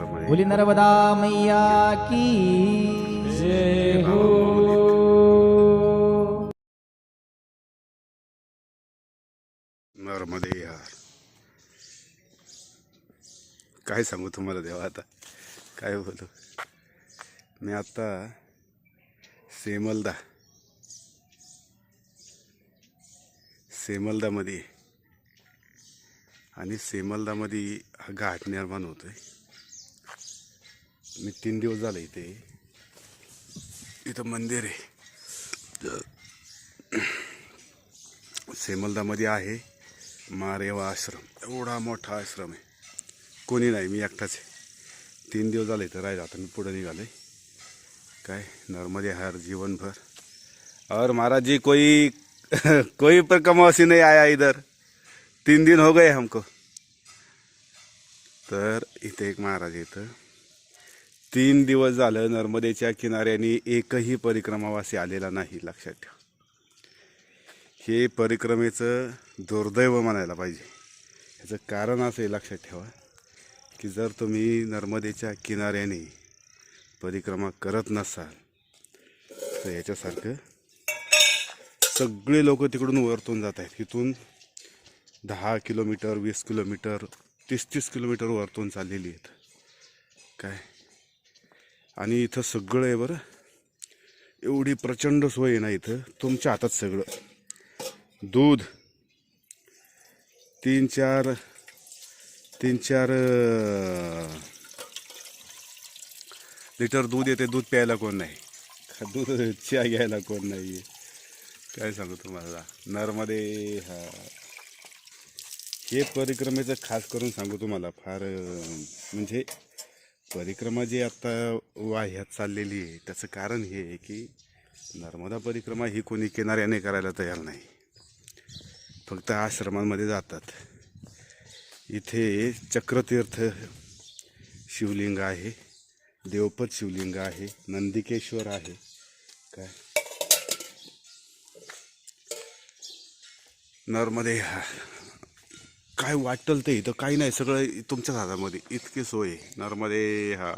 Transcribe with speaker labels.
Speaker 1: बोली नर्मदा मैया की
Speaker 2: जय हो।
Speaker 3: नर्मदे यार काय सांगू तुम्हाला देवा आता? काय बोलू? मी आता सेमलदा सेमलदामध्ये आहे. आणि सेमलदामध्ये हा घाट निर्माण होतोय. मी तीन दिवस झाले इथे. इथं मंदिर आहे. सेमलदामध्ये आहे. मारेवा आश्रम. एवढा मोठा आश्रम आहे. कोणी नाही मी एकटाच आहे. तीन दिवस झाले इथं राहिला. आता मी पुढे निघालो काय? नर्मदे हर जीवनभर. और महाराज जी कोई कोई पर कमवासी नहीं आया इधर. तीन दिन हो गए हमको. तर इथे एक महाराज येतं तीन दिवस झालं नर्मदेच्या किनाऱ्याने एकही परिक्रमावासी आलेला नाही लक्षात ठेवा. हे परिक्रमेचं दुर्दैव म्हणायला पाहिजे. ह्याचं कारण असं आहे लक्षात ठेवा की जर तुम्ही नर्मदेच्या किनाऱ्याने परिक्रमा करत नसाल तर याच्यासारखं सगळे लोक तिकडून वरतून जात आहेत. इथून दहा किलोमीटर वीस किलोमीटर तीस तीस किलोमीटर वरतून चाललेली आहेत. काय? आणि इथं सगळं आहे बरं. एवढी प्रचंड सोय आहे ना इथं. तुमच्या हातात सगळं. दूध तीन चार तीन चार लिटर दूध येते दूध प्यायला कोण नाही. दूध चहा घ्यायला कोण नाही काय सांगू तुम्हाला? नरमध्ये हा. हे परिक्रमेचं खास करून सांगू तुम्हाला फार म्हणजे परिक्रमा जी आता वाह्यात चाललेली आहे त्याचं कारण हे आहे की नर्मदा परिक्रमा ही कोणी किनाऱ्याने करायला तयार नाही. फक्त आश्रमांमध्ये जातात. इथे चक्रतीर्थ शिवलिंग आहे देवपत शिवलिंग आहे नंदिकेश्वर आहे. काय? नर्मदे काय वाटतं ते इथं काही नाही. सगळं तुमच्याच हातामध्ये. इतकी सोय नर्मदे हा.